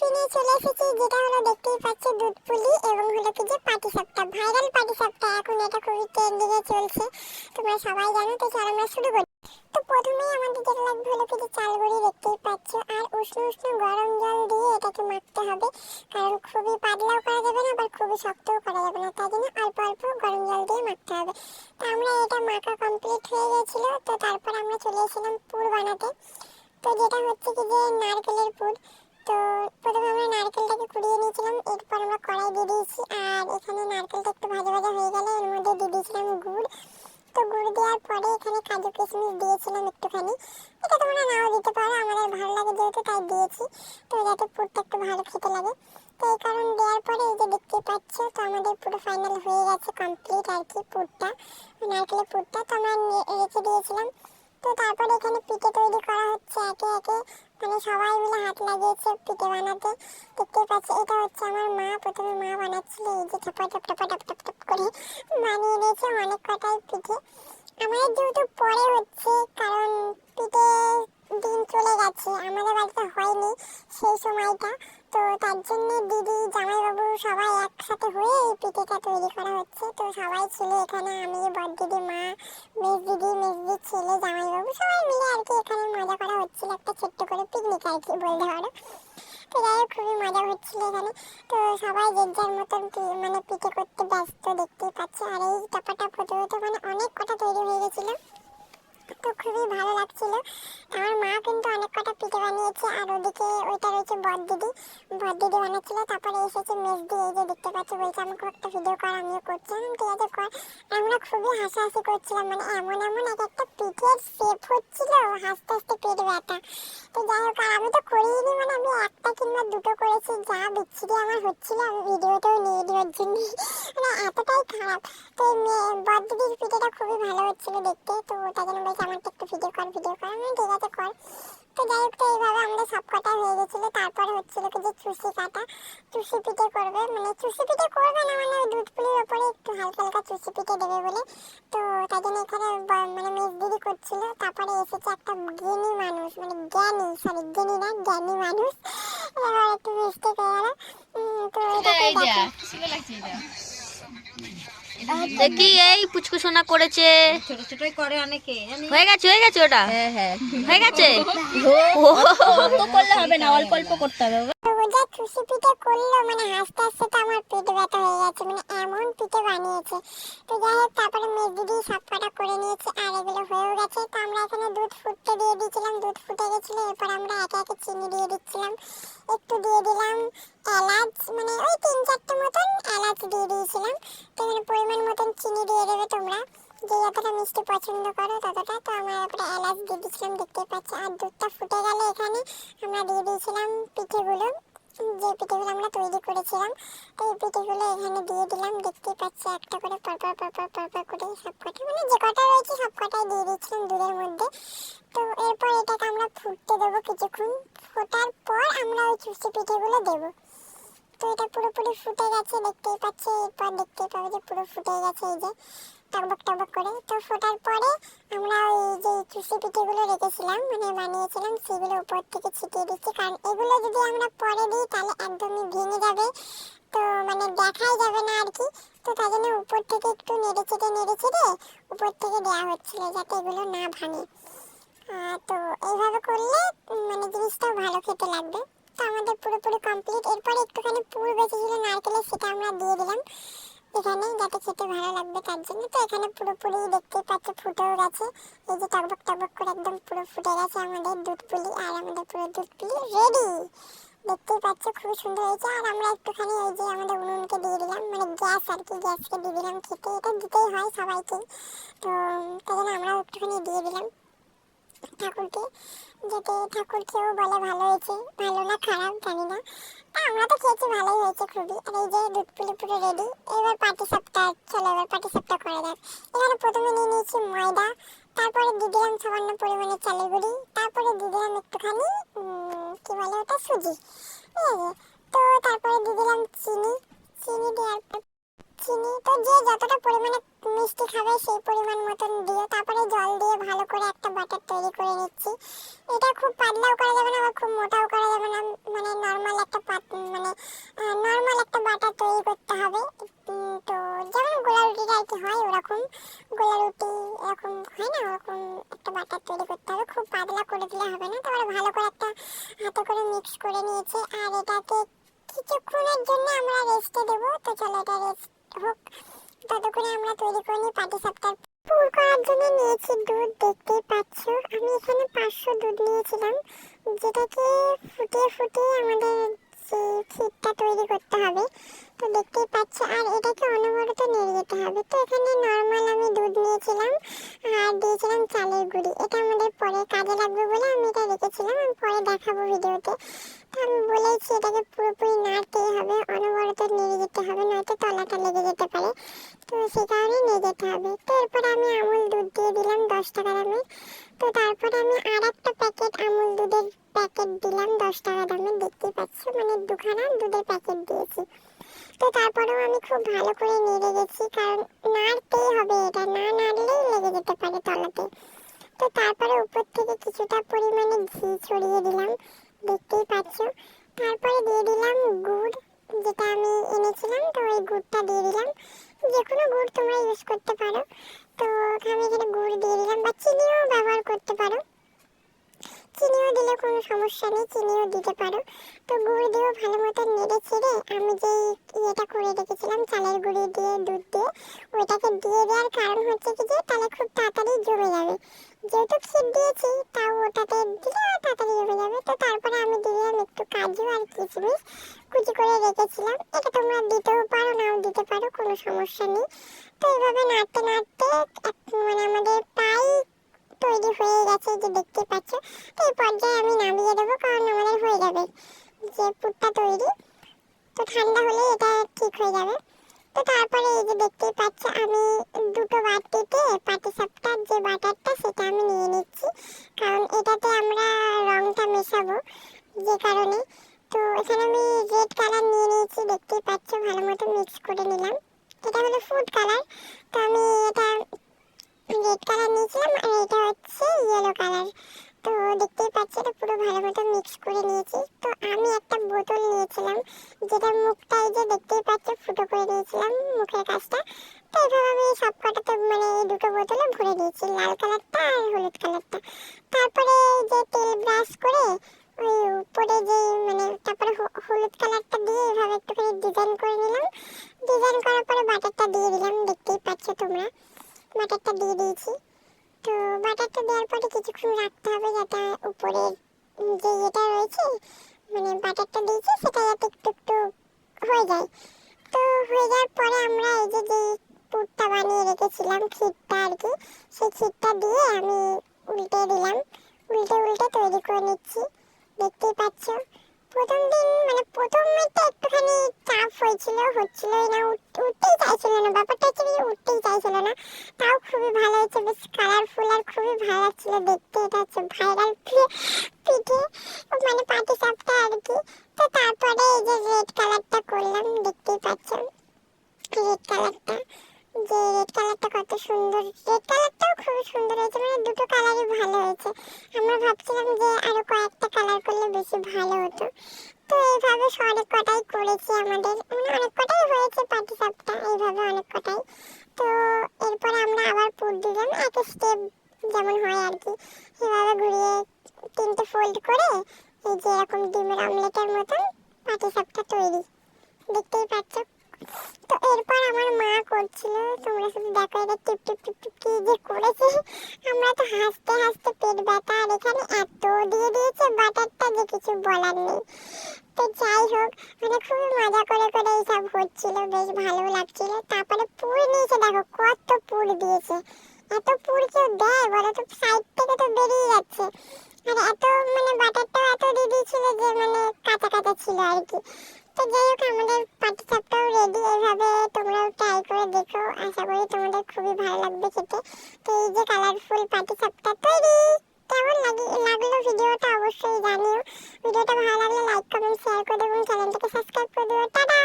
Recipe নিয়ে চলে এসেছি, যেটা হলো দেখতেই পাচ্ছ দুধ পুলি এবং হলো কি যে পাটি সাপটা ভাইরাল পাটি সাপটা এখন এটা খুবই ট্রেন্ডিং এ চলছে, তোমরা সবাই জানো, তো চলো আমরা শুরু করি। তো প্রথমেই আমাদের যেটা লাগবে হলো কি যে চাল গুঁড়ি দেখতেই পাচ্ছ, আর উষ্ণ উষ্ণ গরম জল দিয়ে এটাকে মাখতে হবে, কারণ খুবই পাতলাও করা যাবে না, আবার খুবই শক্তও করা যাবে না, তাই জন্য অল্প অল্প গরম জল দিয়ে মাখতে হবে। তো আমরা এটা মাখা কমপ্লিট হয়ে গেছিল, তো তারপর আমরা চলে এসেছিলাম পুর বানাতে। তো যেটা হচ্ছে কি যে নারকেলের পুর তো প্রথমে আমরা নারকেলটাকে কুড়িয়ে নিয়েছিলাম, এরপর আমরা কড়াই দিয়ে দিয়েছি, আর এখানে নারকেলটা একটু ভাজা ভাজা হয়ে গেলে এর মধ্যে দিয়ে দিয়েছিলাম গুড়। তো গুড় দেওয়ার পরে এখানে কাজু কিশমিশ দিয়েছিলাম একটুখানি। এটা তোমরা নাও দিতে পারো, আমাদের ভালো লাগে যেহেতু তাই দিয়েছি। তো যাতে পুরটা একটু ভালো খেতে লাগে। তো এই কারণ দেওয়ার পরে এই যে দেখতে পাচ্ছ, তো আমাদের পুরো ফাইনাল হয়ে গেছে কমপ্লিট আর কি পুরটা, নারকেলের পুরটা। তো আমরা রেখে দিয়েছিলাম। তো তারপরে এখানে পিঠে তৈরি করা হচ্ছে একে একে। মানে সবাই মিলে হাত লাগিয়েছে পিঠে বানাতে। দেখতেই পাচ্ছি, এটা হচ্ছে আমার মা। প্রথমে মা বানাচ্ছিল, এই যে ঠাপা ঠাপা টপ টপ টপ করে বানিয়ে দিয়েছে অনেক কটাই পিঠে। আমাদের যেহেতু পরে হচ্ছে, কারণ পিঠে দিন চলে গেছে, আমাদের বাড়িতে হয়নি সেই সময়টা। তো তার জন্য দিদি, জামাইবাবু সবাই একসাথে হয়ে এই পিঠেটা তৈরি করা হচ্ছে। তো সবাই ছিল এখানে আমি বড় দিদি মা, মেজ দিদি, মেজ দিদির ছেলে, জামাইবাবু সবাই মিলে আর কি এখানে মজা করা হচ্ছিল। একটা ছোট্ট করে পিকনিক আর কি বলতে পারো। তো যাই হোক, খুবই মজা হচ্ছিল এখানে। তো সবাই যে যার মতন মানে পিঠে করতে ব্যস্ত দেখতেই পাচ্ছে। আর এই টাপাটা হতে হতে মানে অনেক কটা তৈরি হয়ে গেছিল। তো খুবই ভালো লাগছিল। আমার মা কিন্তু অনেক কটা পিঠে বানিয়েছে, আর ওদিকে ওইটা রয়েছে বড়দিদি বড়দিদি বানাচ্ছিল তারপরে এসেছে মেজদি, এই যে দেখতে পাচ্ছ, বলছে আমাকে একটা ভিডিও কর, আমিও করছিলাম ঠিক আছে, কর। আমরা খুবই হাসাহাসি করছিলাম মানে এমন এমন এক একটা পিঠের শেপ হচ্ছিল, হাসতে হাসতে পেট ব্যথা। তো যাই হোক, আর আমি তো করিনি মানে আমি একটা কিংবা দুটো করেছি, যা বিচ্ছিরি আমার হচ্ছিল, আমি ভিডিওটাও নিয়ে দিই ওর জন্য। মানে এতটাই খারাপ। তো বড়দিদির পিঠেটা খুবই ভালো হচ্ছিল দেখতে তো তাই জন্য বলছি আমার একটু ভিডিও কর ভিডিও কর আমি ঠিক আছে কর তো যাই হোক তো এইভাবে আমাদের সব কটা হয়ে গেছিল। তারপরে হচ্ছিল কি যে চুষি কাটা চুষি পিঠে করবে। মানে চুষি পিঠে করবে না মানে দুধ পুলির ওপরে একটু হালকা হালকা চুষি পিঠে দেবে বলে। তো তাই জন্য এখানে মানে মেজ দিদি করছিল। তারপরে এসেছে একটা জ্ঞানী মানুষ মানে জ্ঞানী সরি জ্ঞানী না জ্ঞানী মানুষ। এবার একটু মিস্টেক হয়ে গেল। তো এটা? দেখি এই পুচকু সোনা করেছে? ছোট ছোটই করে অনেকে। হয়ে গেছে হয়ে গেছে ওটা? হ্যাঁ হ্যাঁ। হয়ে গেছে? করলে হবে না অল্প অল্প করতে হবে। পিঠে করল মানে হাসতে হাসতে তো আমার পেট ব্যথা হয়ে গেছে মানে এমন পিঠে বানিয়েছে। তো যাই হোক তারপরে মেজদিদি সব কটা করে নিয়েছে আর এগুলো হয়েও গেছে। তো আমরা এখানে দুধ ফুটতে দিয়ে দিয়েছিলাম দুধ ফুটে গেছিল এরপর আমরা একে একে চিনি দিয়ে দিচ্ছিলাম। একটু দিয়ে দিলাম এলাচ মানে ওই তিন এলাচ দিয়ে দিয়েছিলাম। এখানে পরিমাণ মতন চিনি দিয়ে দেবে তোমরা। যে যতটা মিষ্টি পছন্দ করো ততটা। তো আমরা এরপরে এলাচ দিয়ে দিয়েছিলাম দেখতে পাচ্ছি। আর দুধটা ফুটে গেলে এখানে আমরা দিয়ে দিয়েছিলাম পিঠেগুলো। যে পিঠেগুলো আমরা তৈরি করেছিলাম তো এই পিঠেগুলো এখানে দিয়ে দিলাম। দেখতেই পাচ্ছি, একটা করে পরপর পরপর পরপর করে সব কটা মানে যে কটা রয়েছে সব কটাই দিয়ে দিয়েছিলাম দুধের মধ্যে। তো এরপর এটাকে আমরা ফুটতে দেবো কিছুক্ষণ। ফোটার পর আমরা ওই চুষি পিঠেগুলো দেবো। তো এটা পুরোপুরি ফুটে গেছে, দেখতেই পাচ্ছি, এরপর দেখতেই পাবে যে পুরো ফুটে গেছে এই যে টকবক টকবক করে। তো ফোটার পরে আমরা ওই যে চুষি পিঠেগুলো রেখেছিলাম মানে বানিয়েছিলাম, সেগুলো উপর থেকে ছিটিয়ে দিচ্ছি। কারণ এগুলো যদি আমরা পরে দিই, তাহলে একদমই ভেঙে যাবে। তো মানে দেখাই যাবে না আর কি। তো তাই জন্য উপর থেকে একটু নেড়ে চেড়ে নেড়ে চেড়ে উপর থেকে দেওয়া হচ্ছিল যাতে এগুলো না ভাঙে। তো এইভাবে করলে মানে জিনিসটাও ভালো খেতে লাগবে। তো আমাদের পুরোপুরি কমপ্লিট এরপরে একটুখানি পুর বেঁচেছিল নারকেলের, সেটা আমরা দিয়ে দিলাম এখানে, যাতে খেতে ভালো লাগবে তার জন্য। তো এখানে পুরোপুরি দেখতেই পাচ্ছ, ফুটেও গেছে। এই যে টকবক টকবক করে একদম পুরো ফুটে গেছে আমাদের দুধ পুলি আর আমাদের পুরো দুধ পুলি রেডি দেখতেই পাচ্ছ, খুবই সুন্দর হয়েছে। আর আমরা একটুখানি ওই যে আমাদের উনুনকে দিয়ে দিলাম মানে গ্যাস আর কি, গ্যাসকে দিয়ে দিলাম খেতে। এটা দিতেই হয় সবাইকে। তো, তাই জন্য আমরাও একটুখানি দিয়ে দিলাম। ঠাকুরকে, যাতে ঠাকুরকেও বলে ভালো হয়েছে, ভালো না খারাপ জানি না। তা আমরা তো খেয়েছি, ভালোই হয়েছে খুবই। আর এই যে দুধ পুলি পুরো রেডি এবার পাটি সাপটা চলো এবার পাটি সাপটা করা যাক এখানে প্রথমে নিয়ে নিয়েছি ময়দা তারপরে দিয়ে দিলাম সামান্য পরিমাণে চালের গুঁড়ি তারপরে দিয়ে দিলাম একটুখানি উম, কি বলে ওটা সুজি ঠিক আছে তো তারপরে দিয়ে দিলাম চিনি চিনি দেওয়ার পর চিনি তো যে যতটা পরিমাণে মিষ্টি খাবে সেই মতন দিও তারপরে জল দিয়ে ভালো করে একটা বাটার তৈরি করে নিচ্ছি। এটা খুব পাতলাও করা যাবে না, আবার খুব মোটাও করা যাবে না। মানে নর্মাল একটা মানে নর্মাল একটা বাটার তৈরি করতে হবে। তো যেমন গোলা রুটিটা আর কি হয় ওরকম। গোলা রুটি এরকম হয় না, ওরকম একটা বাটার তৈরি করতে হবে। খুব পাতলা করে দিলে হবে না। তারপরে ভালো করে একটা হাতে করে মিক্স করে নিয়েছে। আর এটাকে কিছুক্ষণের জন্য আমরা রেস্টে দেবো। তো চলো এটা রেস্ট হোক। ততক্ষণে আমরা তৈরি করে নিই। পাটি সাপটার পুর করার জন্য নিয়েছি দুধ, দেখতেই পাচ্ছ। আমি এখানে পাঁচশো দুধ নিয়েছিলাম, যেটাকে ফুটিয়ে ফুটিয়ে আমাদের যে ক্ষীরটা তৈরি করতে হবে। তো দেখতেই পাচ্ছ, আর এটাকে অনবরত নেড়ে যেতে হবে। তো এখানে নর্মাল আমি দুধ নিয়েছিলাম, আর দিয়েছিলাম চালের গুঁড়ি। এটা আমাদের পরে কাজে লাগবে বলে আমি এটা রেখেছিলাম, আমি পরে দেখাবো ভিডিওতে। তো আমি বলেছি এটাকে পুরোপুরি নাড়তেই হবে, অনবরত নেড়ে যেতে হবে, নয়তো তলাটা লেগে যেতে পারে। তো সেই কারণে নিয়ে যেতে হবে। তো এরপরে আমি আমুল দুধ দিয়ে দিলাম দশ টাকা দামের তো তারপরে আমি আর একটা প্যাকেট আমুল দুধের প্যাকেট দিলাম, দশ টাকা দামের দেখতেই পাচ্ছ? মানে দুখানা দুধের প্যাকেট দিয়েছি। তো তারপরেও আমি খুব ভালো করে নেড়ে গেছি, কারণ নাড়তেই হবে এটা। না নাড়লেই লেগে যেতে পারে তলাতে। তো তারপরে উপর থেকে কিছুটা পরিমাণে ঘি ছড়িয়ে দিলাম, দেখতেই পাচ্ছ। তারপরে দিয়ে দিলাম গুড়, যেটা আমি এনেছিলাম, তো ওই গুড়টা দিয়ে দিলাম। যে কোনো গুড় তোমরা ইউজ করতে পারো। তো আমি এখানে গুড় দিয়ে দিলাম, বা চিনিও ব্যবহার করতে পারো। চিনিও দিলে কোনো সমস্যা নেই, চিনিও দিতে পারো। তো গুড় দিয়েও ভালো মতো নেড়ে ছেড়ে আমি যে ইয়েটা করে রেখেছিলাম, চালের গুঁড়ি দিয়ে, দুধ দিয়ে, ওইটাকে দিয়ে দেওয়ার কারণ হচ্ছে কি যে তাহলে খুব তাড়াতাড়ি জমে যাবে। যেহেতু ক্ষীর দিয়েছি, তাও ওটাতে দিলে তাড়াতাড়ি জমে যাবে। তো তারপরে আমি দিলাম একটু কাজু আর কিশমিশ। কুচি করে রেখেছিলাম। এটা তোমরা দিতেও পারো, নাও দিতে পারো, কোনো সমস্যা নেই। তো এইভাবে নাড়তে নাড়তে মানে আমাদের প্রায় তৈরি হয়ে গেছে যে দেখতে পাচ্ছ, তো এই পর্যায়ে আমি নামিয়ে দেবো কারণ আমাদের হয়ে যাবে যে পুরটা তৈরি। তো ঠান্ডা হলে এটা ঠিক হয়ে যাবে। তো তারপরে এই যে দেখতেই পাচ্ছ, আমি দুটো বাটিতে, পাটি সাপটার যে বাটারটা, সেটা আমি নিয়ে নিচ্ছি। কারণ এটাতে আমরা রংটা মেশাবো যে কারণে। তো এখানে আমি রেড কালার নিয়ে নিয়েছি দেখতেই পাচ্ছ, ভালো মতো মিক্স করে নিলাম। এটা হলো ফুড কালার। তো আমি এটা রেড কালার নিয়েছিলাম আর এটা হচ্ছে ইয়েলো কালার তো দেখতেই পাচ্ছি এটা পুরো ভালো মতো মিক্স করে নিয়েছি। তো আমি একটা বোতল নিয়েছিলাম যেটার মুখটা এই যে দেখতেই পাচ্ছ ফুটো করে নিয়েছিলাম মুখের কাজটা। তো এইভাবে আমি সব কটাতে মানে এই দুটো বোতলে ভরে নিয়েছি লাল কালারটা আর হলুদ কালারটা তারপরে যে তেল ব্রাশ করে ওই উপরে যে মানে তারপরে হলুদ কালারটা দিয়ে এভাবে একটুখানি ডিজাইন করে নিলাম। ডিজাইন করার পরে বাটারটা দিয়ে দিলাম, দেখতেই পাচ্ছ তোমরা। বাটারটা দিয়ে দিয়েছি। তো বাটারটা দেওয়ার পরে কিছুক্ষণ রাখতে হবে যাতে উপরে যে ইয়েটা রয়েছে মানে বাটারটা দিয়েছি, সেটা যাতে একটু একটু হয়ে যায়। তো হয়ে যাওয়ার পরে আমরা এই যে যে পুরটা বানিয়ে রেখেছিলাম, ক্ষীরটা আর কি, সেই ক্ষীরটা দিয়ে আমি উল্টে দিলাম। উল্টে উল্টে তৈরি করে নিচ্ছি। দেখতেই পাচ্ছ। প্রথম দিন মানে প্রথম একটুখানি চাপ হয়েছিল হচ্ছিলই না উঠতেই চাইছিল না, ব্যাপারটা হচ্ছে উঠতেই চাইছিল না। তাও খুবই ভালো হয়েছে, বেশ কালারফুল আর খুবই ভালো লাগছিল দেখতে, এটা হচ্ছে ভাইরাল পিঠে মানে পাটি সাপটা আর কি। তো তারপরে এই যে রেড কালারটা করলাম, দেখতেই পাচ্ছ রেড কালারটা যে রেড কালারটা কত সুন্দর রেড কালারটাও খুব সুন্দর হয়েছে মানে দুটো কালারই ভালো হয়েছে। আমরা ভাবছিলাম যে আরও কয়েকটা কালার করলে বেশি ভালো হতো। তো এইভাবে অনেক কটাই করেছি আমাদের। মানে অনেক কটাই হয়েছে পাটি সাপটা এইভাবে অনেক কটাই। তো এরপরে আমরা আবার পুর দিলাম, এক স্টেপ যেমন হয় আর কি। এভাবে ঘুরিয়ে তিনটে ফোল্ড করে এই যে এরকম ডিমের অমলেটের মতন পাটি সাপটা তৈরি। দেখতেই পাচ্ছ? তো এরপর আমার মা করছিল, তোমরা শুধু দেখো এটা টিপ টিপ টিপ টিপ, কি যে করেছে? আমরা তো হাসতে হাসতে পেট ব্যথা, আর এখানে এত দিয়ে দিয়েছে, বাটারটা যে কিছু বলার নেই। তো যাই হোক মানে খুবই মজা করে করে এইসব হচ্ছিল, বেশ ভালো লাগছিল। তারপরে পুর নিয়েছে, দেখো কত পুর দিয়েছে। এত পুর কেউ দেয়? বলো তো সাইড থেকে তো বেরিয়ে যাচ্ছে। আর এত মানে বাটারটাও এত দিয়ে দিয়েছিল যে মানে কাঁচা কাঁচা ছিল আর কি। তো যাই হোক, আমাদের পাটি চাপটাও রেডি এভাবে তোমরাও ট্রাই করে দেখো। আশা করি তোমাদের খুবই ভালো লাগবে খেতে। তো এই যে কালারফুল পাটি চাপটা তৈরি। কেমন লাগে, লাগল ভিডিওটা অবশ্যই জানিও। ভিডিওটা ভালো লাগলে লাইক কমেন্ট শেয়ার করে দেবো চ্যানেলটাকে সাবস্ক্রাইব করে দেবো। টাটা!